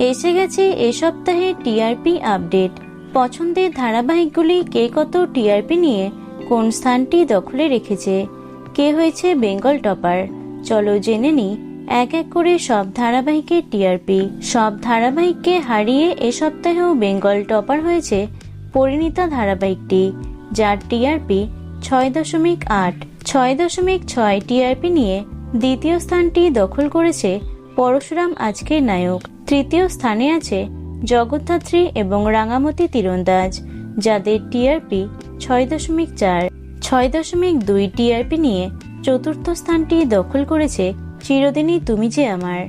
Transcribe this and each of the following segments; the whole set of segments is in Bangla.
এসে গেছে এ সপ্তাহে টিআরপি আপডেট পছন্দের ধারাবাহিকগুলি কে কত টিআরপি নিয়ে কোন স্থানটি দখলে রেখেছে? কে হয়েছে বেঙ্গল টপার? চলো জেনে নি এক এক করে সব ধারাবাহিকের টিআরপি সব ধারাবাহিককে হারিয়ে এ সপ্তাহেও বেঙ্গল টপার হয়েছে পরিণীতা ধারাবাহিকটি, যার টিআরপি ছয় দশমিক আট। ছয় দশমিক ছয় টিআরপি নিয়ে দ্বিতীয় স্থানটি দখল করেছে পরশুরাম আজকের নায়ক। তৃতীয় স্থানে আছে জগদ্ধাত্রী এবং রাঙামতি তীরন্দাজ, যাদের টিআরপি ছয় দশমিক চার। ছয় দশমিক দুই টিআরপি নিয়ে চতুর্থ স্থানটি দখল করেছে চিরদিনই তুমি যে আমার।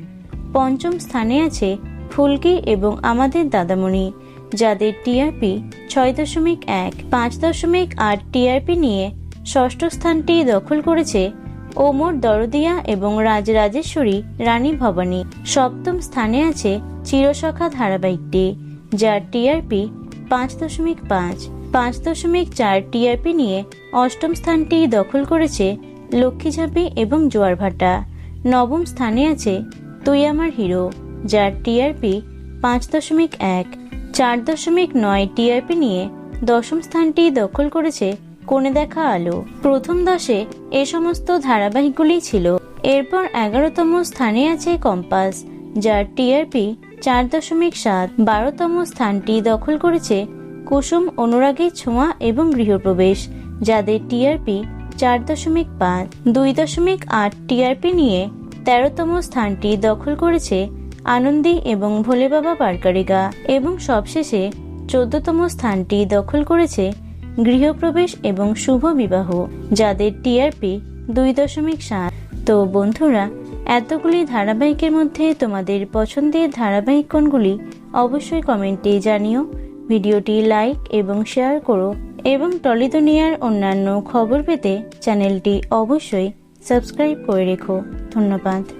পঞ্চম স্থানে আছে ফুলকি এবং আমাদের দাদামণি, যাদের টিআরপি ছয় দশমিক এক। পাঁচ দশমিক আট টিআরপি নিয়ে ষষ্ঠ স্থানটি দখল করেছে ওমর দরদিয়া এবং রাজরাজেশ্বরী রানী ভবানী। সপ্তম স্থানে আছে চিরসখা ধারাবাহিকটি, যার টিআরপি পাঁচ দশমিক পাঁচ। পাঁচ দশমিক চার টিআরপি নিয়ে অষ্টম স্থানটি দখল করেছে লক্ষ্মীঝাপি এবং জোয়ারভাটা। নবম স্থানে আছে তুই আমার হিরো, যার টিআরপি পাঁচ দশমিক এক। চার দশমিক নয় টিআরপি নিয়ে দশম স্থানটি দখল করেছে কোণে দেখা আলো। প্রথম দশে এ সমস্ত ধারাবাহিকগুলি ছিল। এরপর এগারোতম স্থানে আছে কম্পাস, যার টিআরপি চার দশমিক সাত। বারোতম স্থানটি দখল করেছে কুসুম অনুরাগের ছোঁয়া এবং গৃহপ্রবেশ, যাদের টিআরপি চার দশমিক পাঁচ। দুই দশমিক আট টিআরপি নিয়ে তেরোতম স্থানটি দখল করেছে আনন্দী এবং ভোলে বাবা পারকারিগা। এবং সবশেষে চোদ্দতম স্থানটি দখল করেছে গৃহপ্রবেশ এবং শুভ বিবাহ, যাদের টিআরপি দুই দশমিক সাত। তো বন্ধুরা, এতগুলি ধারাবাহিকের মধ্যে তোমাদের পছন্দের ধারাবাহিক কোনগুলি অবশ্যই কমেন্টে জানিও, ভিডিওটি লাইক এবং শেয়ার করো এবং টলি দুনিয়ার অন্যান্য খবর পেতে চ্যানেলটি অবশ্যই সাবস্ক্রাইব করে রেখো। ধন্যবাদ।